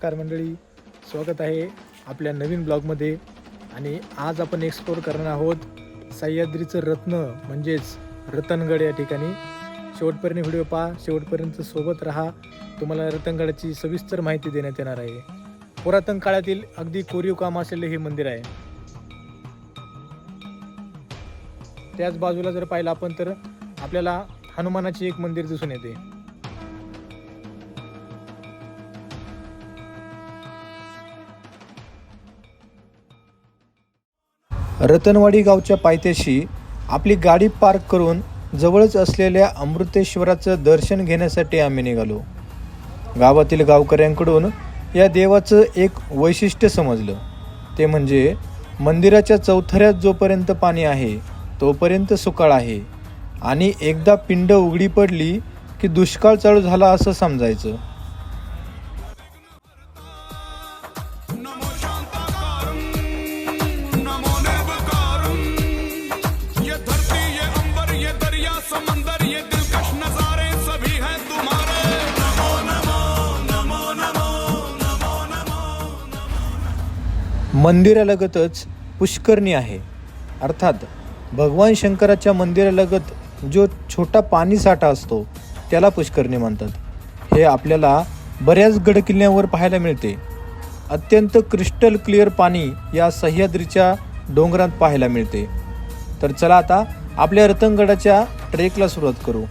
नमस्कार मंडळी स्वागत आहे आपल्या नवीन ब्लॉगमध्ये. आणि आज आपण एक्सप्लोर करणार आहोत सह्याद्रीचं रत्न म्हणजेच रतनगड या ठिकाणी. शेवटपर्यंत व्हिडिओ पहा शेवटपर्यंत सोबत राहा. तुम्हाला रतनगडाची सविस्तर माहिती देण्यात येणार आहे. पुरातन काळातील अगदी कोरीव काम असलेले हे मंदिर आहे. त्याच बाजूला जर पाहिलं आपण तर आपल्याला हनुमानाची एक मंदिर दिसून येते. रतनवाडी गावच्या पायथ्याशी आपली गाडी पार्क करून जवळच असलेल्या अमृतेश्वराचं दर्शन घेण्यासाठी आम्ही निघालो. गावातील गावकऱ्यांकडून या देवाचं एक वैशिष्ट्य समजलं. ते म्हणजे मंदिराच्या चौथऱ्यात जोपर्यंत पाणी आहे तोपर्यंत सुकाळ आहे आणि एकदा पिंड उघडी पडली की दुष्काळ चालू झाला असं समजायचं. मंदिरालगतच पुष्करणी आहे. अर्थात भगवान शंकराच्या मंदिरालगत जो छोटा पाणीसाठा असतो त्याला पुष्करणी म्हणतात. हे आपल्याला बऱ्याच गडकिल्ल्यांवर पाहायला मिळते. अत्यंत क्रिस्टल क्लिअर पाणी या सह्याद्रीच्या डोंगरात पाहायला मिळते. तर चला आता आपल्या रतनगडाच्या ट्रेकला सुरुवात करू.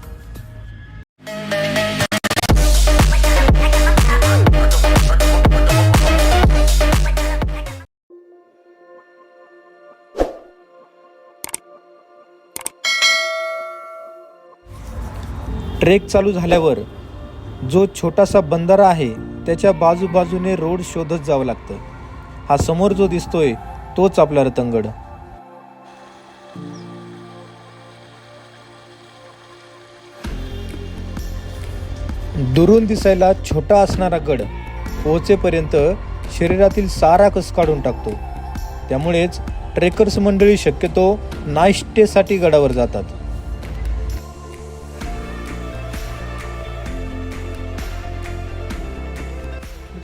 ट्रेक चालू झाल्यावर जो छोटासा बंधारा आहे त्याच्या बाजूबाजूने रोड शोधत जावं लागतं. हा समोर जो दिसतोय तोच आपला रतंगड दुरून दिसायला छोटा असणारा गड पोहोचेपर्यंत शरीरातील सारा कस काढून टाकतो. त्यामुळेच ट्रेकर्स मंडळी शक्यतो नाईस्टेसाठी गडावर जातात.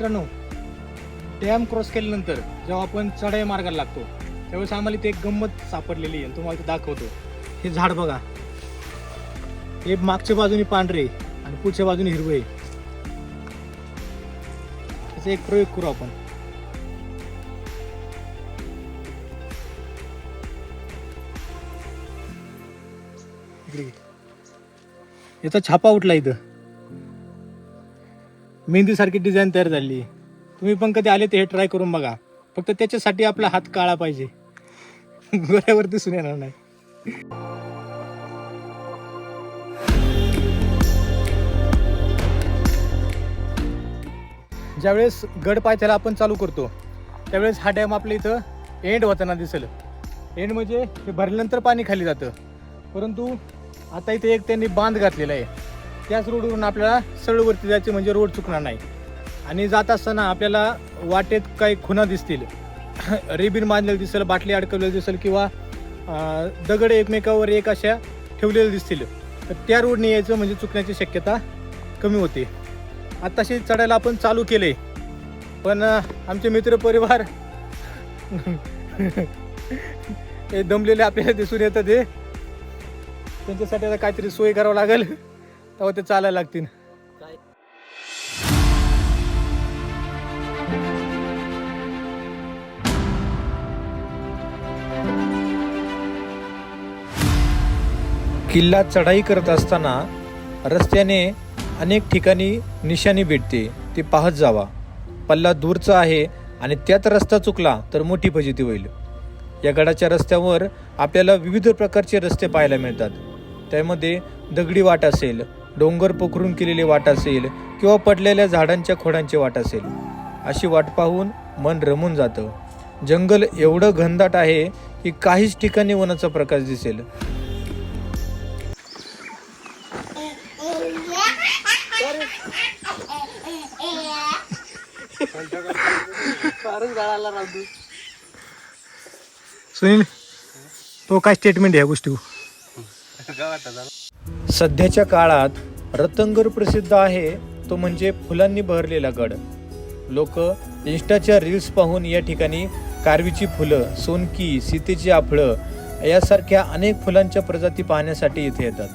मित्रांनो डॅम क्रॉस केल्यानंतर जेव्हा आपण चढाई मार्गाला लागतो त्यावेळेस आम्हाला इथे एक गंमत सापडलेली आहे. तुम्हाला ते दाखवतो. हे झाड बघा. हे मागच्या बाजूने पांढरे आणि पुढच्या बाजूने हिरवे. त्याचा एक प्रयोग करू आपण. याचा छापा उठला इथं. मेहंदीसारखी डिझाईन तयार झाली. तुम्ही पण कधी आले ते हे ट्राय करून बघा. फक्त त्याच्यासाठी आपला हात काळा पाहिजे. गोऱ्यावर दिसून येणार नाही. ज्यावेळेस गड पायथ्याला आपण चालू करतो त्यावेळेस हा डॅम आपल्या इथं एंड होताना दिसेल. एंड म्हणजे हे भरल्यानंतर पाणी खाली जातं. परंतु आता इथे एक त्यांनी बांध घातलेला आहे. त्याच रोडवरून आपल्याला सरळवरती जायचे म्हणजे रोड चुकणार नाही. आणि जात असताना आपल्याला वाटेत काही खुणा दिसतील. रिबिन बांधलेलं दिसेल बाटली अडकवलेली दिसेल किंवा दगड एकमेकावर एक अशा ठेवलेल्या दिसतील. तर त्या रोडने यायचं म्हणजे चुकण्याची शक्यता कमी होते. आत्ताशी चढायला आपण चालू केले. पण आमचे मित्र परिवार हे दमलेले आपल्याला दिसून येतं ते त्यांच्यासाठी आता काहीतरी सोय करावं लागेल. तेव्हा ते चालायला लागतील. किल्ला चढाई करत असताना रस्त्याने अनेक ठिकाणी निशाणी भेटते. ते पाहत जावा. पल्ला दूरचा आहे आणि त्यात रस्ता चुकला तर मोठी फजिती होईल. या गडाच्या रस्त्यावर आपल्याला विविध प्रकारचे रस्ते पाहायला मिळतात. त्यामध्ये दगडी वाट असेल डोंगर पोखरून केलेली वाट असेल किंवा पडलेल्या झाडांच्या खोडांची वाट असेल. अशी वाट पाहून मन रमून जातं. जंगल एवढं घनदाट आहे की काहीच ठिकाणी वनाचा प्रकाश दिसेल. सुनील तो काय स्टेटमेंट आहे या गोष्टी सध्याच्या काळात रतनगड प्रसिद्ध आहे तो म्हणजे फुलांनी बहरलेला गड. लोक इंस्टाच्या रील्स पाहून या ठिकाणी कारवीची फुलं सोनकी सीतेची आफळं यासारख्या अनेक फुलांच्या प्रजाती पाहण्यासाठी इथे येतात.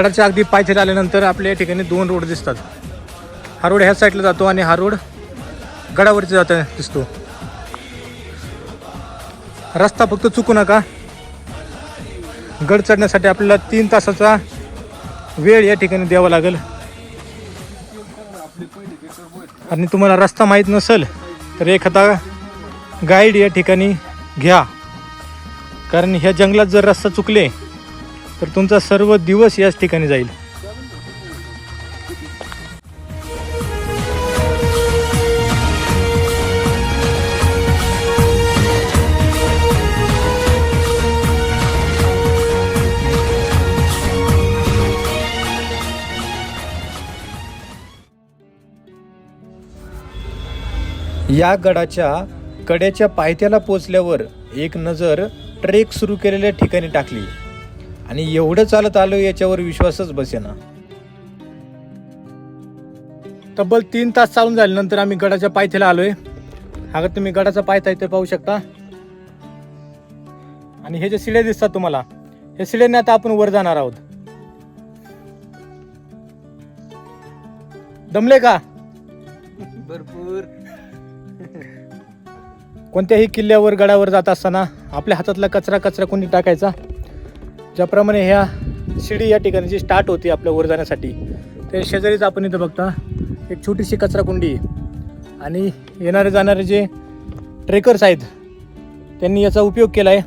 गडाच्या अगदी पायथ्याला आल्यानंतर आपल्या या ठिकाणी दोन रोड दिसतात. हा रोड ह्या साईडला जातो आणि हा रोड गडावरती जात दिसतो. रस्ता फक्त चुकू नका. गड चढण्यासाठी आपल्याला तीन तासाचा वेळ या ठिकाणी द्यावा लागेल. आणि तुम्हाला रस्ता माहीत नसेल तर एखादा गाईड या ठिकाणी घ्या. कारण ह्या जंगलात जर रस्ता चुकले तर तुमचा सर्व दिवस याच ठिकाणी जाईल. या गडाच्या कड्याच्या पायथ्याला पोचल्यावर एक नजर ट्रेक सुरू केलेल्या ठिकाणी टाकली. आणि एवढं चालत आलो याच्यावर विश्वासच बसेना. तब्बल तीन तास चालून झाल्यानंतर आम्ही गडाच्या पायथ्याला आलोय. अगर तुम्ही गडाचा पायथा इथे पाहू शकता. आणि हे जे शिड्या दिसतात तुम्हाला हे शिड्याने आता आपण वर जाणार आहोत. दमले का? भरपूर. कोणत्याही किल्ल्यावर गडावर जात असताना आपल्या हातातला कचरा कचरा कोणी टाकायचा? ज्याप्रमाणे ह्या शिडी या ठिकाणी जी स्टार्ट होती आपल्या वर जाण्यासाठी ते शेजारीच आपण इथं बघता एक छोटीशी कचरा कुंडी आहे. आणि येणारे जाणारे जे ट्रेकर्स आहेत त्यांनी याचा उपयोग केला आहे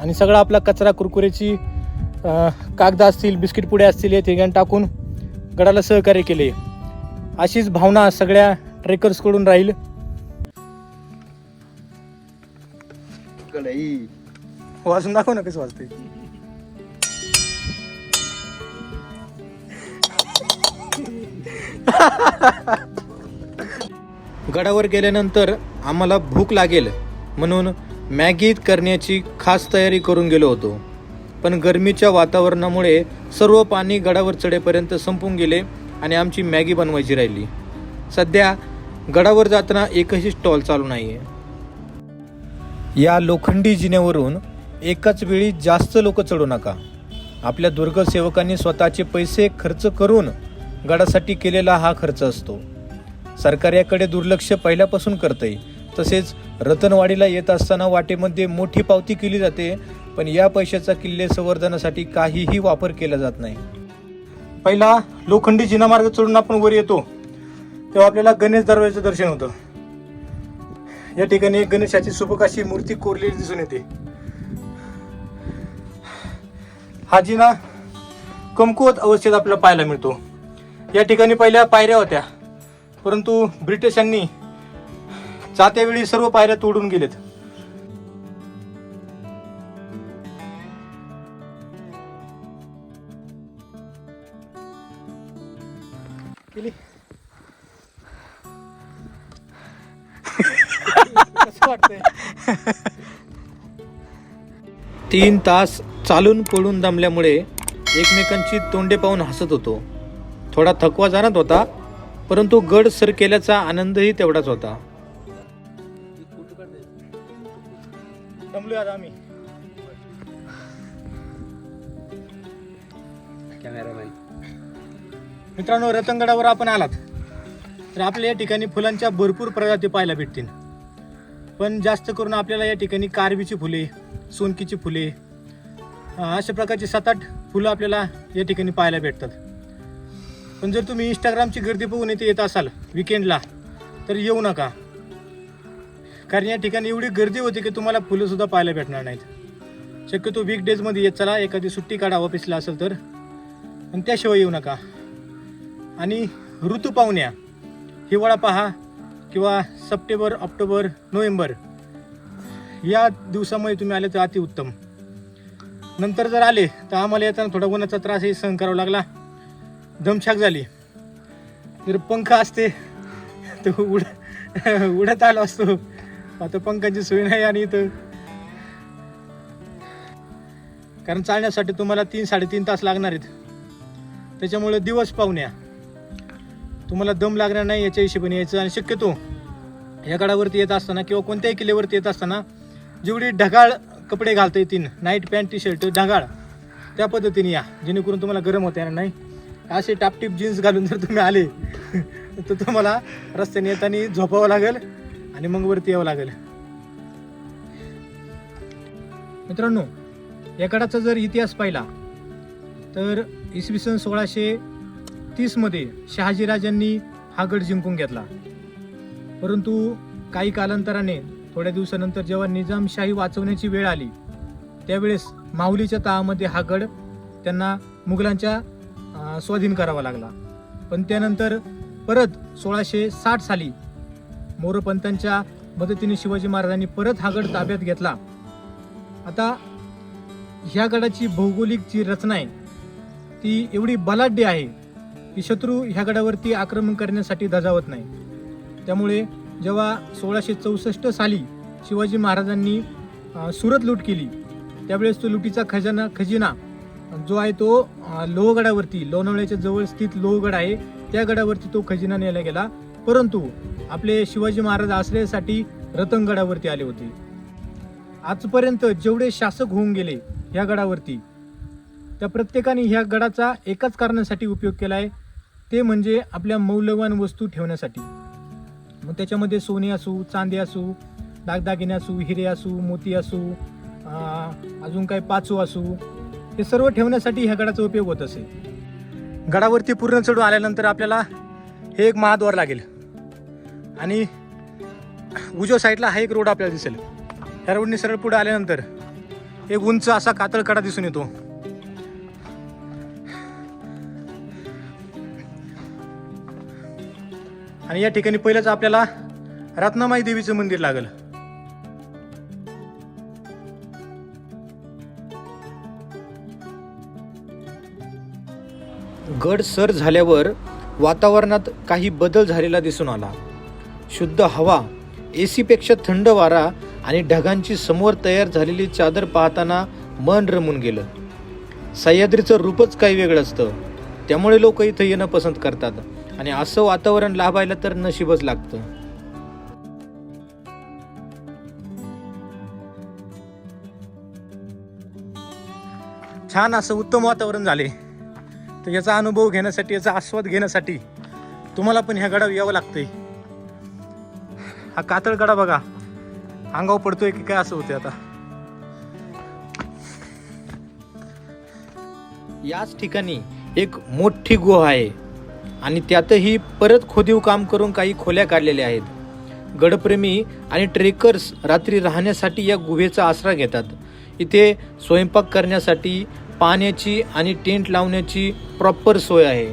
आणि सगळा आपला कचरा कुरकुरेची कागद असतील बिस्किट पुड्या असतील या ठिकाणी टाकून गडाला सहकार्य केले. अशीच भावना सगळ्या ट्रेकर्सकडून राहील. वाजून दाखव ना कसं वाजते गडावर गेल्यानंतर आम्हाला भूक लागेल म्हणून मॅगी करण्याची खास तयारी करून गेलो होतो. पण गरमीच्या वातावरणामुळे सर्व पाणी गडावर चढेपर्यंत संपून गेले आणि आमची मॅगी बनवायची राहिली. सध्या गडावर जाताना एकही स्टॉल चालू नाही आहे या लोखंडी जिन्यावरून एकाच वेळी जास्त लोक चढू नका. आपल्या दुर्गसेवकांनी स्वतःचे पैसे खर्च करून गडासाठी केलेला हा खर्च असतो. सरकार याकडे दुर्लक्ष पहिल्यापासून करते तसेच रतनवाडीला येत असताना वाटेमध्ये मोठी पावती केली जाते पण या पैशाचा किल्ले संवर्धनासाठी काहीही वापर केला जात नाही. पहिला लोखंडी जिना मार्ग चढून आपण वर येतो. तेव्हा आपल्याला गणेश दरवाजाचं दर्शन होतं. या ठिकाणी गणेशाची सुबकाशी मूर्ती कोरलेली दिसून येते. हा जिना कमकुवत अवस्थेत आपल्याला पाहायला मिळतो. या ठिकाणी पहिल्या पायऱ्या होत्या. परंतु ब्रिटिशांनी जात्या वेळी सर्व पायऱ्या तोडून गेलेत. तीन तास चालून पडून दमल्यामुळे एकमेकांची तोंडे पाहून हसत होतो. थोडा थकवा जाणत होता परंतु गड सर केल्याचा आनंदही तेवढाच होता. आम्ही. मित्रांनो रतनगडावर आपण आलात. तर आपल्या या ठिकाणी फुलांच्या भरपूर प्रजाती पाहायला भेटतील. पण जास्त करून आपल्याला या ठिकाणी कारवीची फुले सोनकीची फुले अशा प्रकारची सात आठ फुलं आपल्याला या ठिकाणी पाहायला भेटतात. पण जर तुम्ही इंस्टाग्रामची गर्दी बघून इथे येत असाल विकेंडला तर येऊ नका. कारण या ठिकाणी एवढी गर्दी होती की तुम्हाला फुलंसुद्धा पाहायला भेटणार नाहीत. शक्यतो वीक डेजमध्ये येत चला एखादी सुट्टी काढा ऑफिसला असेल तर. आणि त्याशिवाय येऊ नका. आणि ऋतू पाहुण्या हिवाळा पहा किंवा सप्टेंबर ऑक्टोबर नोव्हेंबर. या दिवसामध्ये तुम्ही आले तर अतिउत्तम. नंतर जर आले तर आम्हाला येताना थोडा उन्हाचा त्रासही सहन करावा लागला. दमछाक झाली. जर पंख असते. तर उड उडत आलो असतो. आता पंखांची सोय नाही आणि इथं. कारण चालण्यासाठी तुम्हाला तीन साडेतीन तास लागणार आहेत. त्याच्यामुळे दिवस पाहुण्या तुम्हाला दम लागणार नाही याच्या हिशोबाने यायचं. आणि शक्यतो या गडावरती येत असताना किंवा कोणत्याही किल्ल्यावरती येत असताना जेवढी ढगाळ कपडे घालता येतील नाईट पॅन्ट टी शर्ट ढगाळ त्या पद्धतीने या. जेणेकरून तुम्हाला गरम होता येणार नाही. असे टापटीप जीन्स घालून जर तुम्ही आले तर तुम्हाला रस्त्याने येताना झोपावं लागेल आणि मग वरती यावं लागेल. मित्रांनो या जर इतिहास पाहिला तर इसवी सन सोळाशे तीसमध्ये शहाजीराजांनी हा गड जिंकून घेतला. परंतु काही कालांतराने थोड्या दिवसानंतर जेव्हा निजामशाही वाचवण्याची वेळ आली त्यावेळेस माहुलीच्या तहामध्ये हा गड त्यांना मुघलांच्या स्वाधीन करावा लागला. पण त्यानंतर परत सोळाशे साठ साली मोरपंतांच्या मदतीने शिवाजी महाराजांनी परत हा गड ताब्यात घेतला. आता ह्या गडाची भौगोलिक जी रचना आहे ती एवढी बलाढ्य आहे की शत्रू ह्या गडावरती आक्रमण करण्यासाठी धजावत नाही. त्यामुळे जेव्हा सोळाशे चौसष्ट साली शिवाजी महाराजांनी सुरत लूट केली त्यावेळेस तो लुटीचा खजाना खजिना जो आहे तो लोहगडावरती लोणावळ्याच्या जवळ स्थित लोहगड आहे. त्या गडावरती तो खजिना नेला गेला. परंतु आपले शिवाजी महाराज आश्रयासाठी रतनगडावरती आले होते. आजपर्यंत जेवढे शासक होऊन गेले ह्या गडावरती त्या प्रत्येकाने ह्या गडाचा एकाच कारणासाठी उपयोग केला आहे. ते म्हणजे आपल्या मौल्यवान वस्तू ठेवण्यासाठी. मग त्याच्यामध्ये सोने असू चांदी असू दागदागिने असू हिरे असू मोती असू अजून काही पाचू असू हे सर्व ठेवण्यासाठी ह्या गडाचा उपयोग होत असे. गडावरती पूर्ण चढून आल्यानंतर आपल्याला हे एक महाद्वार लागेल. आणि उजव्या साईडला हा एक रोड आपल्याला दिसेल. ह्या रोडने सरळ पुढे आल्यानंतर एक उंच असा कातळ कडा दिसून येतो. आणि या ठिकाणी पहिलंच आपल्याला रत्नामाई देवीचं मंदिर लागलं. गड सर झाल्यावर वातावरणात काही बदल झालेला दिसून आला. शुद्ध हवा ए सीपेक्षा थंड वारा आणि ढगांची समोर तयार झालेली चादर पाहताना मन रमून गेलं. सह्याद्रीचं रूपच काही वेगळं असतं. त्यामुळे लोक इथं येणं पसंत करतात आणि असं वातावरण लाभायला तर नशीबच लागतं. छान असं उत्तम वातावरण झाले. तर याचा अनुभव घेण्यासाठी याचा आस्वाद घेण्यासाठी तुम्हाला पण ह्या गडावर यावं लागतंय. हा कातळ गडा बघा. अंगावर पडतोय की काय असं होते आता. याच ठिकाणी एक मोठी गुहा आहे आणि त्यातही परत खोदीव काम करून काही खोल्या काढलेल्या आहेत. गडप्रेमी आणि ट्रेकर्स रात्री राहण्यासाठी या गुहेचा आसरा घेतात. इथे स्वयंपाक करण्यासाठी पाण्याची आणि टेंट लावण्याची प्रॉपर सोय आहे.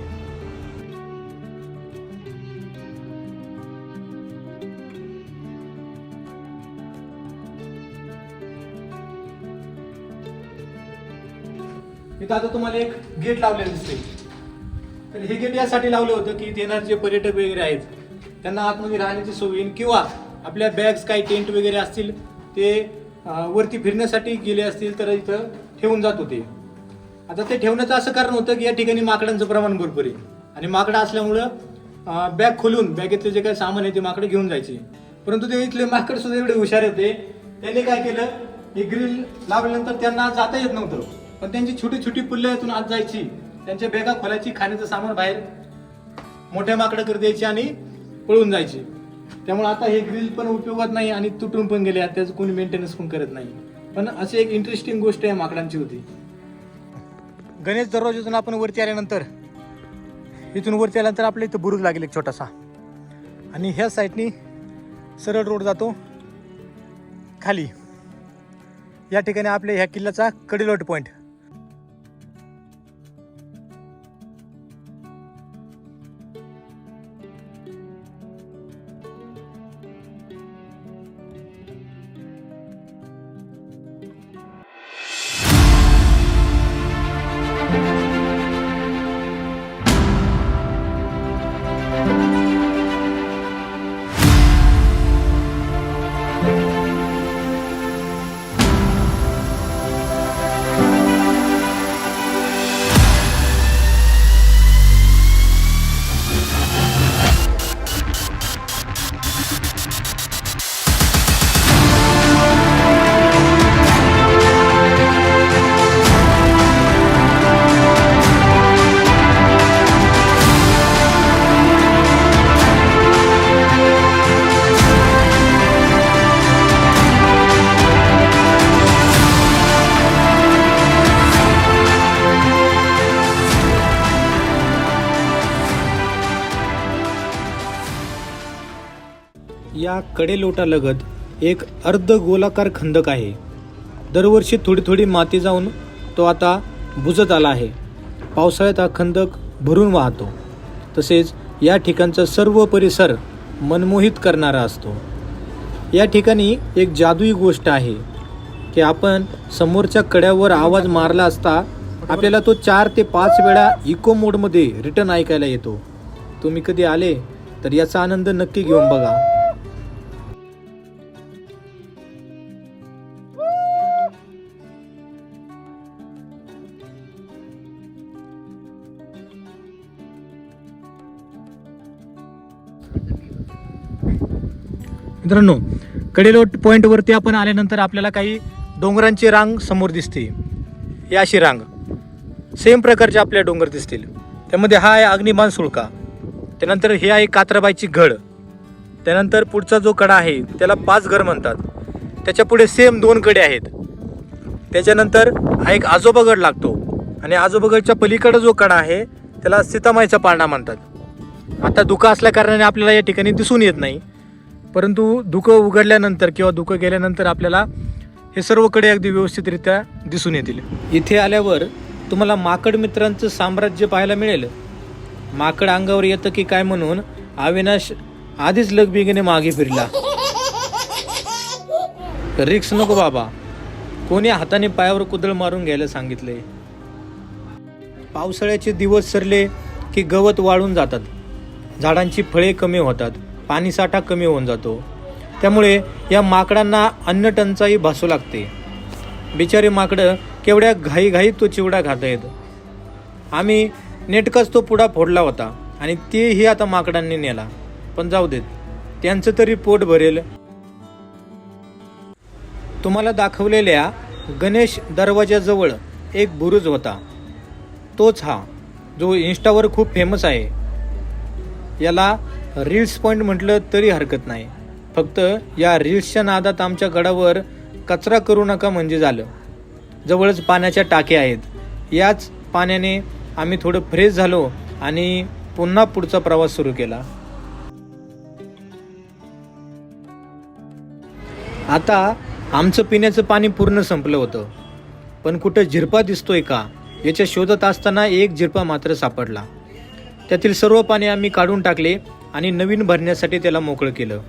इथं आता तुम्हाला एक गेट लावलेलं दिसते तर हे गेट यासाठी लावलं होतं की इथे येणारे जे पर्यटक वगैरे आहेत त्यांना आतमध्ये राहण्याची सोय होईल किंवा आपल्या बॅग्स काही टेंट वगैरे असतील ते वरती फिरण्यासाठी गेले असतील तर इथं ठेवून जात होते. आता ते ठेवण्याचं असं कारण होतं की या ठिकाणी माकडांचं प्रमाण भरपूर आहे. आणि माकडं असल्यामुळं बॅग खोलून बॅगेतलं जे काही सामान आहे ते माकडं घेऊन जायचे. परंतु ते इथले माकड सुद्धा एवढे हुशार होते त्यांनी काय केलं हे ग्रिल लावल्यानंतर त्यांना जाता येत नव्हतं. पण त्यांची छोटी छोटी पुल्ल्यातून आत जायची. त्यांच्या बॅगा खोलायची खाण्याचं सामान बाहेर मोठ्या माकडं कर द्यायची आणि पळून जायची. त्यामुळे आता हे ग्रिल पण उपयोगात नाही आणि तुटून पण गेले. त्याचं कोणी मेंटेनन्स पण करत नाही. पण अशी एक इंटरेस्टिंग गोष्ट आहे माकडांची होती. गणेश दरवाजातून आपण वरती आल्यानंतर इथून वरती आल्यानंतर आपल्या इथं बुरुज लागेल एक छोटासा. आणि ह्या साईडनी सरळ रोड जातो खाली. या ठिकाणी आपल्या ह्या किल्ल्याचा कडीलोट पॉईंट कडेलोटालगत एक अर्ध गोलाकार खंदक आहे. दरवर्षी थोडी थोडी माती जाऊन तो आता बुजत आला आहे. पावसाळ्यात हा खंदक भरून वाहतो. तसेच या ठिकाणचा सर्व परिसर मनमोहित करणारा असतो. या ठिकाणी एक जादुई गोष्ट आहे की आपण समोरच्या कड्यावर आवाज मारला असता आपल्याला तो चार ते पाच वेळा इको मोडमध्ये रिटर्न ऐकायला येतो. तुम्ही कधी आले तर याचा आनंद नक्की घेऊन बघा. मित्रांनो कडेलोट पॉईंटवरती आपण आल्यानंतर आपल्याला काही डोंगरांची रांग समोर दिसते. ही अशी रांग. सेम प्रकारचे आपल्या डोंगर दिसतील. त्यामध्ये हा आहे अग्निमान सुळका त्यानंतर हे आहे कात्राबाईची घड. त्यानंतर पुढचा जो कडा आहे त्याला पाच घर म्हणतात. त्याच्या पुढे सेम दोन कडे आहेत. त्याच्यानंतर हा एक आजोबागड लागतो. आणि आजोबागडच्या पलीकडं जो कडा आहे त्याला सीतामाईचा पाळणा म्हणतात. आता धुकं असल्या कारणाने आपल्याला या ठिकाणी दिसून येत नाही. परंतु धुकं उघडल्यानंतर किंवा धुकं गेल्यानंतर आपल्याला हे सर्वकडे अगदी व्यवस्थितरित्या दिसून येतील. इथे आल्यावर तुम्हाला माकड मित्रांचं साम्राज्य पाहायला मिळेल. माकड अंगावर येतं की काय म्हणून? अविनाश आधीच लगबिगीने मागे फिरला. रिक्स नको बाबा. कोणी हाताने पायावर कुदळ मारून घ्यायला सांगितले. पावसाळ्याचे दिवस सरले की गवत वाळून जातात. झाडांची फळे कमी होतात. पाणीसाठा कमी होऊन जातो. त्यामुळे या माकडांना अन्न टंचाई भासू लागते. बिचारी माकडं केवढ्या घाईघाईत तो चिवडा खात आहेत आम्ही नेटकाच तो पुडा फोडला होता आणि तेही आता माकडांनी नेला. पण जाऊ देत त्यांचं तरी पोट भरेल. तुम्हाला दाखवलेल्या गणेश दरवाजाजवळ एक बुरुज होता. तोच हा जो इन्स्टावर खूप फेमस आहे. याला रील्स पॉईंट म्हटलं तरी हरकत नाही. फक्त या रील्सच्या नादात आमच्या गडावर कचरा करू नका म्हणजे झालं. जवळच पाण्याच्या टाक्या आहेत. याच पाण्याने आम्ही थोडं फ्रेश झालो आणि पुन्हा पुढचा प्रवास सुरू केला. आता आमचं पिण्याचं पाणी पूर्ण संपलं होतं. पण कुठं झिरपा दिसतोय का? याच्या शोधत असताना एक झिरपा मात्र सापडला. त्यातील सर्व पाणी आम्ही काढून टाकले. आणि नवीन भरण्यासाठी त्याला मोकळं केलं.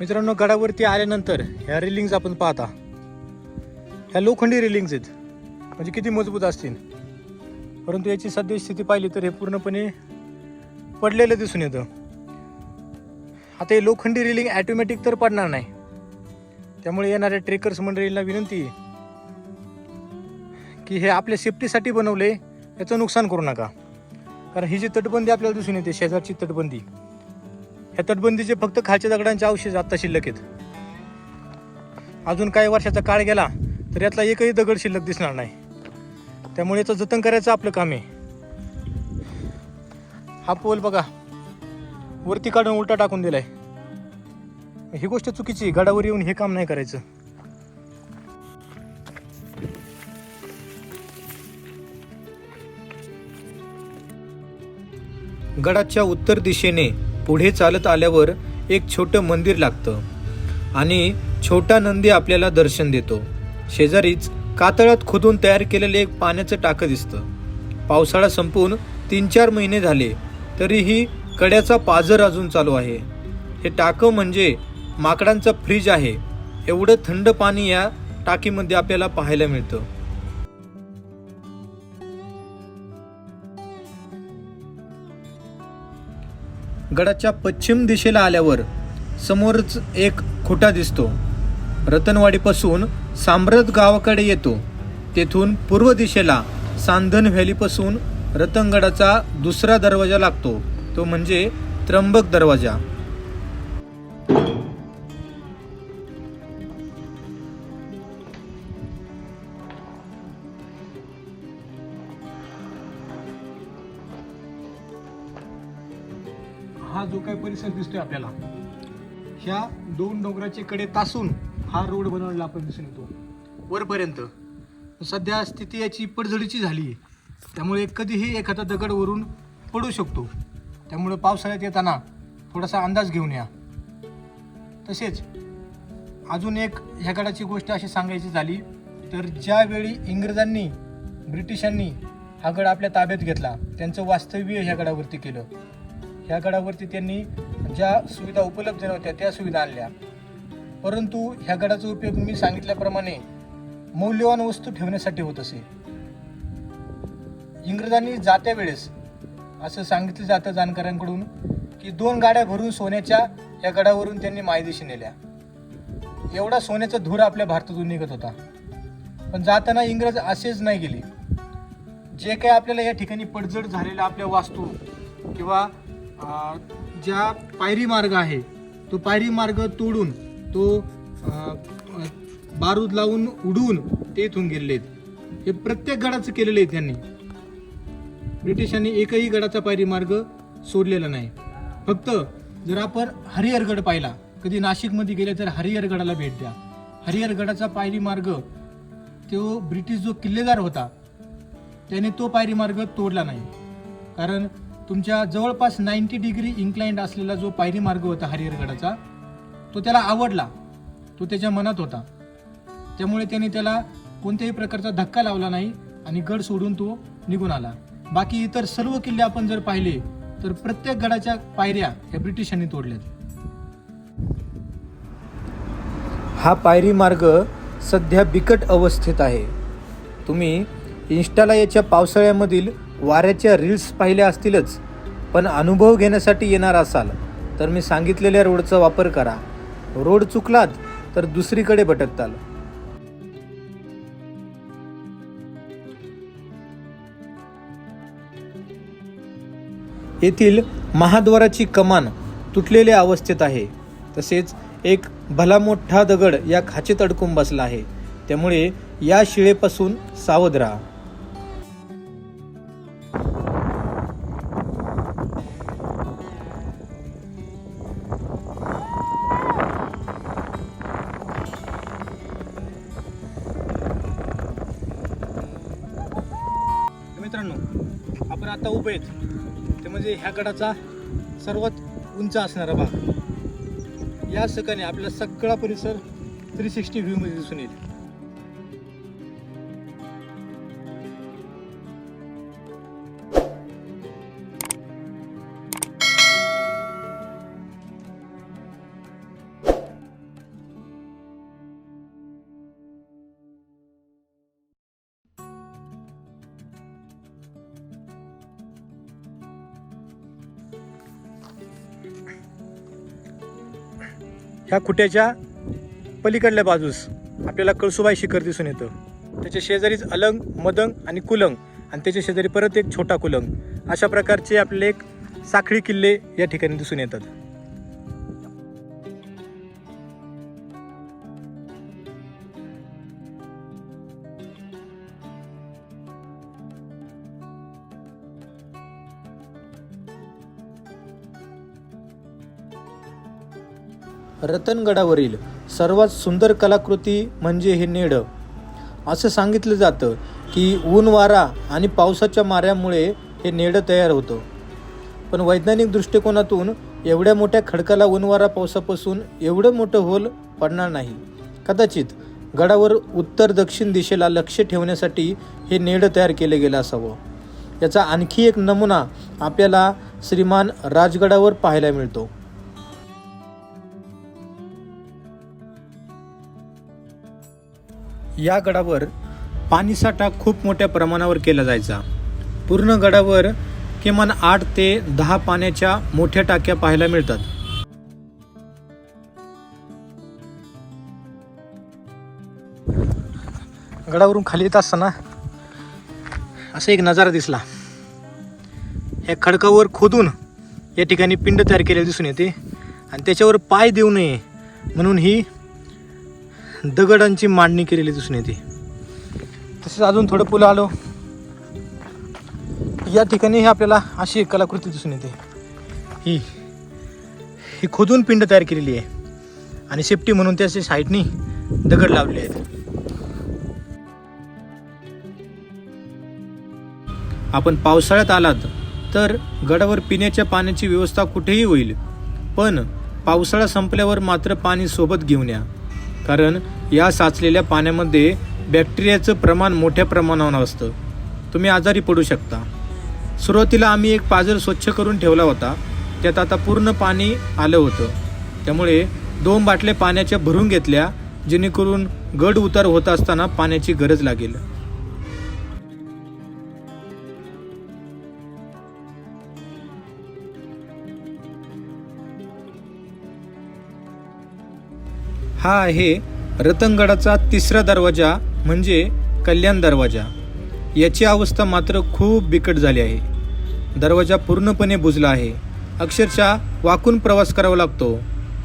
मित्रांनो गडावरती आल्यानंतर ह्या रिलिंग्स आपण पाहता. ह्या लोखंडी रिलिंग्स आहेत. म्हणजे किती मजबूत असतील. परंतु याची सध्या स्थिती पाहिली तर हे पूर्णपणे पडलेलं दिसून येतं. आता हे लोखंडी रिलिंग ॲटोमॅटिक तर पडणार नाही. त्यामुळे येणाऱ्या ट्रेकर्स मंडळींना विनंती की हे आपल्या सेफ्टीसाठी बनवले याचं नुकसान करू नका. कारण ही जी तटबंदी आपल्याला दिसून येते शेजारची तटबंदी ह्या तटबंदीचे फक्त खालच्या दगडांचे अवशेष आत्ता शिल्लक आहेत. अजून काही वर्षाचा काळ गेला तर यातला एकही दगड शिल्लक दिसणार नाही. त्यामुळे याचं जतन करायचं आपलं काम आहे. हा पोल बघा वरती काढून उलटा टाकून दिलाय. ही गोष्ट चुकीची आहे. गडावर येऊन हे काम नाही करायचं. गडाच्या उत्तर दिशेने पुढे चालत आल्यावर एक छोटं मंदिर लागतं. आणि छोटा नंदी आपल्याला दर्शन देतो. शेजारीच कातळात खोदून तयार केलेलं एक पाण्याचं टाकं दिसतं. पावसाळा संपून तीन चार महिने झाले तरीही कड्याचा पाझर अजून चालू आहे. हे टाकं म्हणजे माकडांचं फ्रीज आहे. एवढं थंड पाणी या टाकीमध्ये आपल्याला पाहायला मिळतं. गडाच्या पश्चिम दिशेला आल्यावर समोरच एक खुटा दिसतो. रतनवाडीपासून सांब्रत गावाकडे येतो. तेथून पूर्व दिशेला सांधन व्हॅलीपासून रतनगडाचा दुसरा दरवाजा लागतो. तो म्हणजे त्र्यंबक दरवाजा. हा जो काही परिसर दिसतोय आपल्याला ह्या दोन डोंगराचे कडे तासून हा रोड बनवलेला आपण दिसून येतो. वरपर्यंत. सध्या स्थिती याची पडझडीची झाली आहे. त्यामुळे कधीही एखादा दगड वरून पडू शकतो. त्यामुळे पावसाळ्यात येताना थोडासा अंदाज घेऊन या. तसेच अजून एक ह्या गडाची गोष्ट अशी सांगायची झाली तर ज्यावेळी इंग्रजांनी ब्रिटिशांनी हा गड आपल्या ताब्यात घेतला त्यांचं वास्तव्य ह्या गडावरती केलं. ह्या गडावरती त्यांनी ज्या सुविधा उपलब्ध नव्हत्या त्या सुविधा आणल्या. परंतु ह्या गडाचा उपयोग मी सांगितल्याप्रमाणे मौल्यवान वस्तू ठेवण्यासाठी होत असे. इंग्रजांनी जात्या वेळेस असं सांगितलं जातं जाणकारांकडून की दोन गाड्या भरून सोन्याच्या या गडावरून त्यांनी मायदेशी नेल्या. एवढा सोन्याचा धूर आपल्या भारतातून निघत होता. पण जाताना इंग्रज असेच नाही गेले. जे काही आपल्याला या ठिकाणी पडझड झालेल्या आपल्या वास्तू किंवा ज्या पायरी मार्ग आहे तो पायरी मार्ग तोडून तो बारूद लावून उडवून ते इथून गेलेले आहेत हे प्रत्येक गडाचं केलेलं आहे त्यांनी. ब्रिटिशांनी एकही गडाचा पायरी मार्ग सोडलेला नाही. फक्त जर आपण हरिहरगड पाहिला कधी नाशिकमध्ये गेले तर हरिहरगडाला भेट द्या. हरिहरगडाचा पायरी मार्ग तो ब्रिटिश जो किल्लेदार होता त्याने तो पायरी मार्ग तोडला नाही. कारण तुमच्या जवळपास नाईन्टी डिग्री इन्क्लाइंड असलेला जो पायरी मार्ग होता हरिहरगडाचा तो त्याला आवडला. तो त्याच्या मनात होता. त्यामुळे त्याने त्याला कोणत्याही प्रकारचा धक्का लावला नाही आणि गड सोडून तो निघून आला. बाकी इतर सर्व किल्ले आपण जर पाहिले तर प्रत्येक गडाच्या पायऱ्या ह्या ब्रिटिशांनी तोडल्यात. हा पायरी मार्ग सध्या बिकट अवस्थेत आहे. तुम्ही इन्स्टाला याच्या पावसाळ्यामधील वाऱ्याच्या रील्स पाहिल्या असतीलच पण अनुभव घेण्यासाठी येणार असाल तर मी सांगितलेल्या रोडचा वापर करा. रोड चुकलात तर दुसरीकडे भटकताल. येथील महाद्वाराची कमान तुटलेल्या अवस्थेत आहे. तसेच एक भला मोठा दगड या खाचेत अडकून बसला आहे. त्यामुळे या शिळेपासून सावध राहा. आता उभे आहेत. ते म्हणजे ह्या गडाचा सर्वात उंच असणारा भाग. या सकाळी आपल्याला सगळा परिसर थ्री सिक्स्टी व्ह्यूमध्ये दिसून येईल. ह्या खुट्याच्या पलीकडल्या बाजूस आपल्याला कळसुबाई शिखर दिसून येतं. त्याच्या शेजारीच अलंग मदंग आणि कुलंग आणि त्याच्या शेजारी परत एक छोटा कुलंग. अशा प्रकारचे आपले एक साखळी किल्ले या ठिकाणी दिसून येतात. रतनगडावरील सर्वात सुंदर कलाकृती म्हणजे हे नेडं. असं सांगितलं जातं की ऊन वारा आणि पावसाच्या माऱ्यामुळे हे नेडं तयार होतं. पण वैज्ञानिक दृष्टिकोनातून एवढ्या मोठ्या खडकाला ऊन वारा पावसापासून एवढं मोठं होल पडणार नाही. कदाचित गडावर उत्तर दक्षिण दिशेला लक्ष ठेवण्यासाठी हे नेडं तयार केलं गेलं असावं. याचा आणखी एक नमुना आपल्याला श्रीमान राजगडावर पाहायला मिळतो. या गडावर पाणीसाठा खूप मोठ्या प्रमाणावर केला जायचा. पूर्ण गडावर किमान आठ ते दहा पाण्याच्या मोठ्या टाक्या पाहायला मिळतात. गडावरून खाली येत असताना असा एक नजारा दिसला. या खडकावर खोदून या ठिकाणी पिंड तयार केलेले दिसून येते आणि त्याच्यावर पाय देऊ नये म्हणून ही दगडांची मांडणी केलेली दिसून येते. तसेच अजून थोडं पुलं आलो. या ठिकाणी आपल्याला अशी एक कलाकृती दिसून येते. ही ही खोदून पिंड तयार केलेली आहे. आणि सेफ्टी म्हणून त्याचे साईडनी दगड लावले आहेत. आपण पावसाळ्यात आलात तर गडावर पिण्याच्या पाण्याची व्यवस्था कुठेही होईल. पण पावसाळा संपल्यावर मात्र पाणी सोबत घेऊन या. कारण या साचलेल्या पाण्यामध्ये बॅक्टेरियाचं प्रमाण मोठ्या प्रमाणावर असतं. तुम्ही आजारी पडू शकता. सुरुवातीला आम्ही एक पाजर स्वच्छ करून ठेवला होता. त्यात आता पूर्ण पाणी आलं होतं. त्यामुळे दोन बाटल्या पाण्याच्या भरून घेतल्या जेणेकरून गड उतार होत असताना पाण्याची गरज लागेल. हा आहे रतनगडाचा तिसरा दरवाजा म्हणजे कल्याण दरवाजा. याची अवस्था मात्र खूप बिकट झाली आहे. दरवाजा पूर्णपणे बुजला आहे. अक्षरशः वाकून प्रवास करावा लागतो.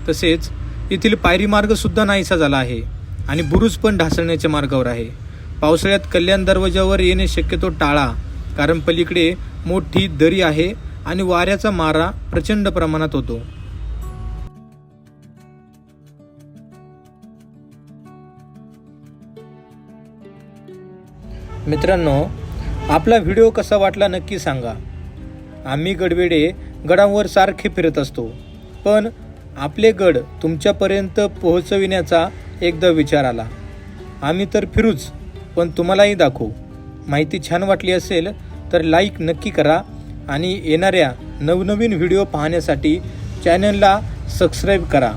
तसेच येथील पायरी मार्गसुद्धा नाहीसा झाला आहे आणि बुरुज पण ढासळण्याच्या मार्गावर आहे. पावसाळ्यात कल्याण दरवाजावर येणे शक्यतो टाळा कारण पलीकडे मोठी दरी आहे आणि वाऱ्याचा मारा प्रचंड प्रमाणात होतो. मित्रांनो आपला व्हिडिओ कसा वाटला नक्की सांगा. आम्ही गडवेडे गडांवर सारखे फिरत असतो पण आपले गड तुमच्यापर्यंत पोहोचविण्याचा एकदा विचार आला. आम्ही तर फिरूच पण तुम्हालाही दाखवू. माहिती छान वाटली असेल तर लाईक नक्की करा आणि येणाऱ्या नवनवीन व्हिडिओ पाहण्यासाठी चॅनलला सबस्क्राईब करा.